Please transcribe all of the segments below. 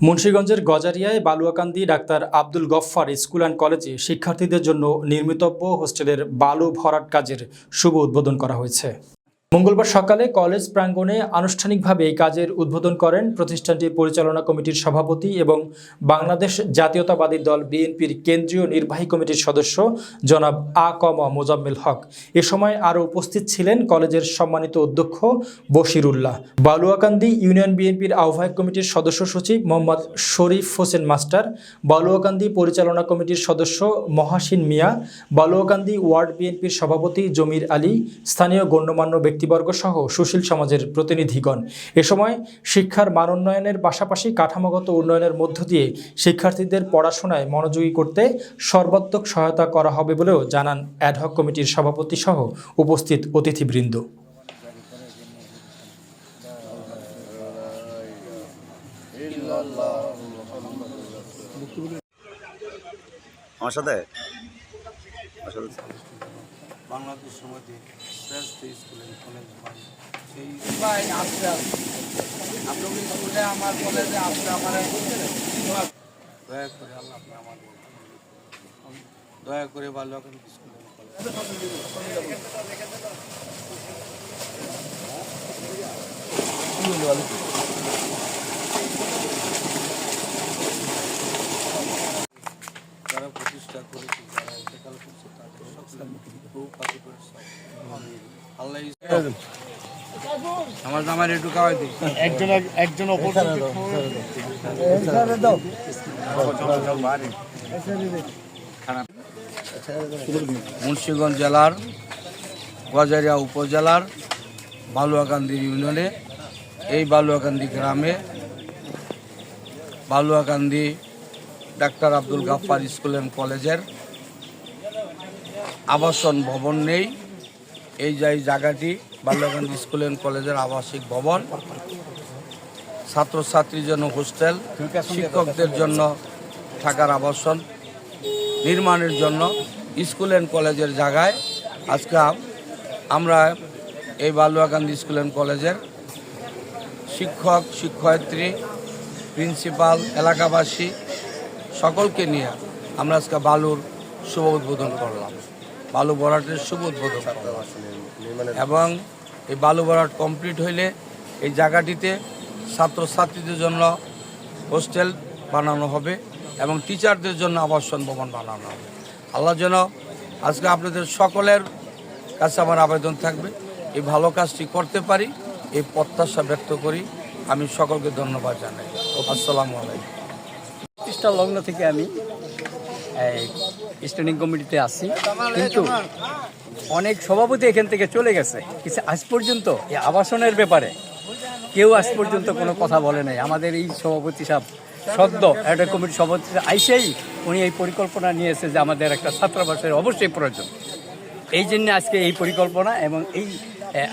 মুন্সীগঞ্জের গজারিয়ায় Baluakandi doctor Abdul Gaffar school and কলেজে শিক্ষার্থীদের জন্য নির্মিতব্য হোস্টেলের বালু ভরাট কাজের শুভ উদ্বোধন করা হয়েছে। মঙ্গলবার সকালে কলেজ প্রাঙ্গণে আনুষ্ঠানিকভাবে এই কাজের উদ্বোধন করেন প্রতিষ্ঠানটির পরিচালনা কমিটির সভাপতি এবং বাংলাদেশ জাতীয়তাবাদী দল বিএনপির কেন্দ্রীয় নির্বাহী কমিটির সদস্য জনাব আ কম মোজাম্মেল হক। এ সময় আরও উপস্থিত ছিলেন কলেজের সম্মানিত অধ্যক্ষ বশিরুল্লাহ। বালুয়াকান্দি ইউনিয়ন বিএনপির আহ্বায়ক কমিটির সদস্য সচিব মোহাম্মদ শরীফ হোসেন মাস্টার, বালুয়াকান্দি পরিচালনা কমিটির সদস্য মহাসিন মিয়া, বালুয়াকান্দি ওয়ার্ড বিএনপির সভাপতি জমির আলী, স্থানীয় গণ্যমান্য ব্যক্তিবর্গ সহ সুশীল সমাজের প্রতিনিধিগণ। এ সময় শিক্ষার মানোন্নয়নের পাশাপাশি কাঠামোগত উন্নয়নের মধ্য দিয়ে শিক্ষার্থীদের পড়াশোনায় মনোযোগী করতে সর্বাত্মক সহায়তা করা হবে বলেও জানান অ্যাডহক কমিটির সভাপতি সহ উপস্থিত অতিথিবৃন্দ। আমার সাথে? বাংলাদেশ সমাজে শ্রেষ্ঠ স্কুলে কলেজ হয় সেই ভাই আসতে আপনার স্কুলে আমার কলেজে আসছে আমার দয়া করে আল্লাহ আপনি আমার দয়া করে ভালো এখন স্কুলে কলেজ আমার জামাই একটু খাওয়াই দিই। একজন একজন অপর মুন্সিগঞ্জ জেলার গজারিয়া উপজেলার বালুয়াকান্দি ইউনিয়নে এই বালুয়াকান্দি গ্রামে Baluakandi doctor Abdul Gaffar school and কলেজের আবাসন ভবন নেই। এই যে জায়গাটি বালুয়াকান্দি স্কুল অ্যান্ড কলেজের আবাসিক ভবন। ছাত্রছাত্রীর জন্য হোস্টেল, শিক্ষকদের জন্য থাকার আবাসন, নির্মাণের জন্য স্কুল অ্যান্ড কলেজের জায়গায়। আজকে আমরা এই বালুয়াকান্দি স্কুল অ্যান্ড কলেজের শিক্ষক, শিক্ষয়িত্রী, প্রিন্সিপাল, এলাকাবাসী সকলকে নিয়ে আমরা আজকে বালুর শুভ উদ্বোধন করলাম। বালু ভরাটের শুভ উদ্বোধন এবং এই বালু ভরাট কমপ্লিট হইলে এই জায়গাটিতে ছাত্রছাত্রীদের জন্য হোস্টেল বানানো হবে এবং টিচারদের জন্য আবাসন ভবন বানানো হবে। আল্লাহ যেন আজকে আপনাদের সকলের কাছে আমার আবেদন থাকবে এই ভালো কাজটি করতে পারি এই প্রত্যাশা ব্যক্ত করি। আমি সকলকে ধন্যবাদ জানাই। আসসালামু আলাইকুম। প্রতিষ্ঠা লগ্ন থেকে আমি এই স্ট্যান্ডিং কমিটিতে আছি। কিন্তু অনেক সভাপতি এখান থেকে চলে গেছে। কিছু আজ পর্যন্ত এই আবাসনের ব্যাপারে কেউ আজ পর্যন্ত কোনো কথা বলে নাই। আমাদের এই সভাপতি সাহেব সদ্য একটা কমিটির সভাপতি আইসেই উনি এই পরিকল্পনা নিয়েছে যে আমাদের একটা ছাত্রাবাসের অবশ্যই প্রয়োজন। এই জন্য আজকে এই পরিকল্পনা এবং এই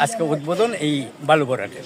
আজকে উদ্বোধন এই বালুবরাটের।